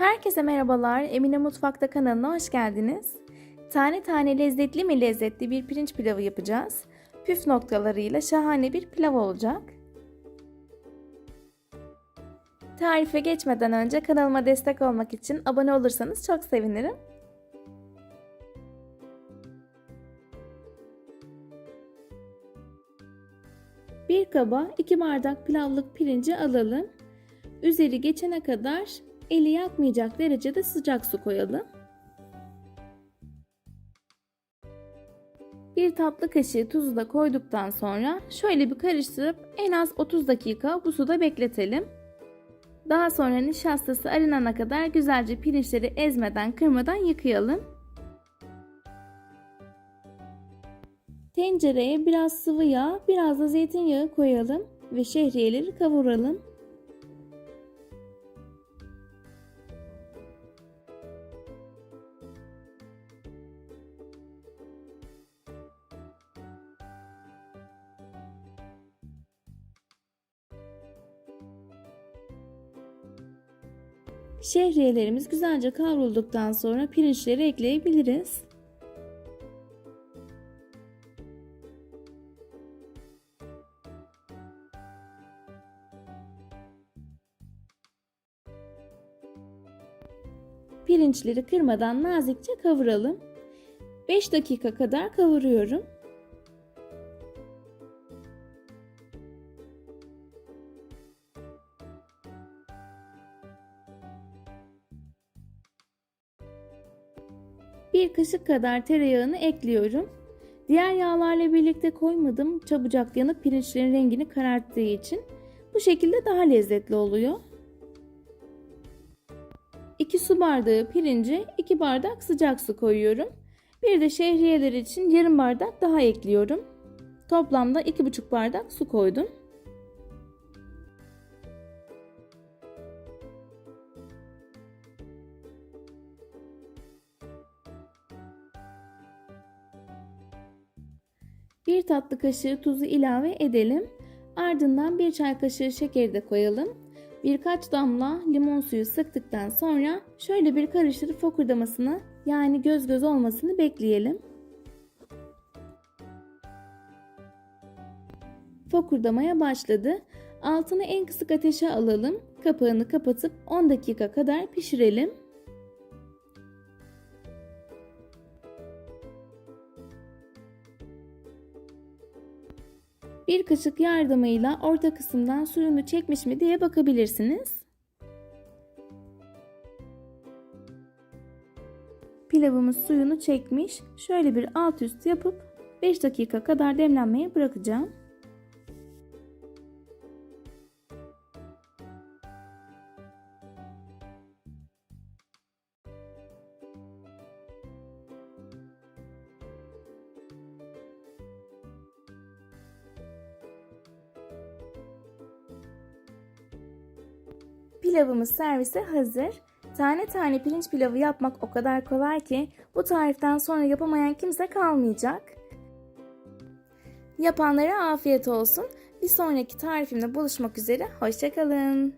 Herkese merhabalar. Emine Mutfakta kanalına hoş geldiniz. Tane tane lezzetli mi lezzetli bir pirinç pilavı yapacağız. Püf noktalarıyla şahane bir pilav olacak. Tarife geçmeden önce kanalıma destek olmak için abone olursanız çok sevinirim. Bir kaba 2 bardak pilavlık pirinci alalım. Üzeri geçene kadar eli yakmayacak derecede sıcak su koyalım. Bir tatlı kaşığı tuzu da koyduktan sonra şöyle bir karıştırıp en az 30 dakika bu suda bekletelim. Daha sonra nişastası arınana kadar güzelce pirinçleri ezmeden kırmadan yıkayalım. Tencereye biraz sıvı yağ, biraz da zeytinyağı koyalım ve şehriyeleri kavuralım. Şehriyelerimiz güzelce kavrulduktan sonra pirinçleri ekleyebiliriz. Pirinçleri kırmadan nazikçe kavuralım. 5 dakika kadar kavuruyorum. Bir kaşık kadar tereyağını ekliyorum. Diğer yağlarla birlikte koymadım. Çabucak yanıp pirinçlerin rengini kararttığı için bu şekilde daha lezzetli oluyor. 2 su bardağı pirince 2 bardak sıcak su koyuyorum. Bir de şehriyeler için yarım bardak daha ekliyorum. Toplamda 2,5 bardak su koydum. Bir tatlı kaşığı tuzu ilave edelim. Ardından bir çay kaşığı şekeri de koyalım. Birkaç damla limon suyu sıktıktan sonra şöyle bir karıştırıp fokurdamasını yani göz göz olmasını bekleyelim. Fokurdamaya başladı. Altını en kısık ateşe alalım. Kapağını kapatıp 10 dakika kadar pişirelim. Bir kaşık yardımıyla orta kısımdan suyunu çekmiş mi diye bakabilirsiniz. Pilavımız suyunu çekmiş. Şöyle bir alt üst yapıp 5 dakika kadar demlenmeye bırakacağım. Pilavımız servise hazır. Tane tane pirinç pilavı yapmak o kadar kolay ki bu tariften sonra yapamayan kimse kalmayacak. Yapanlara afiyet olsun. Bir sonraki tarifimde buluşmak üzere. Hoşçakalın.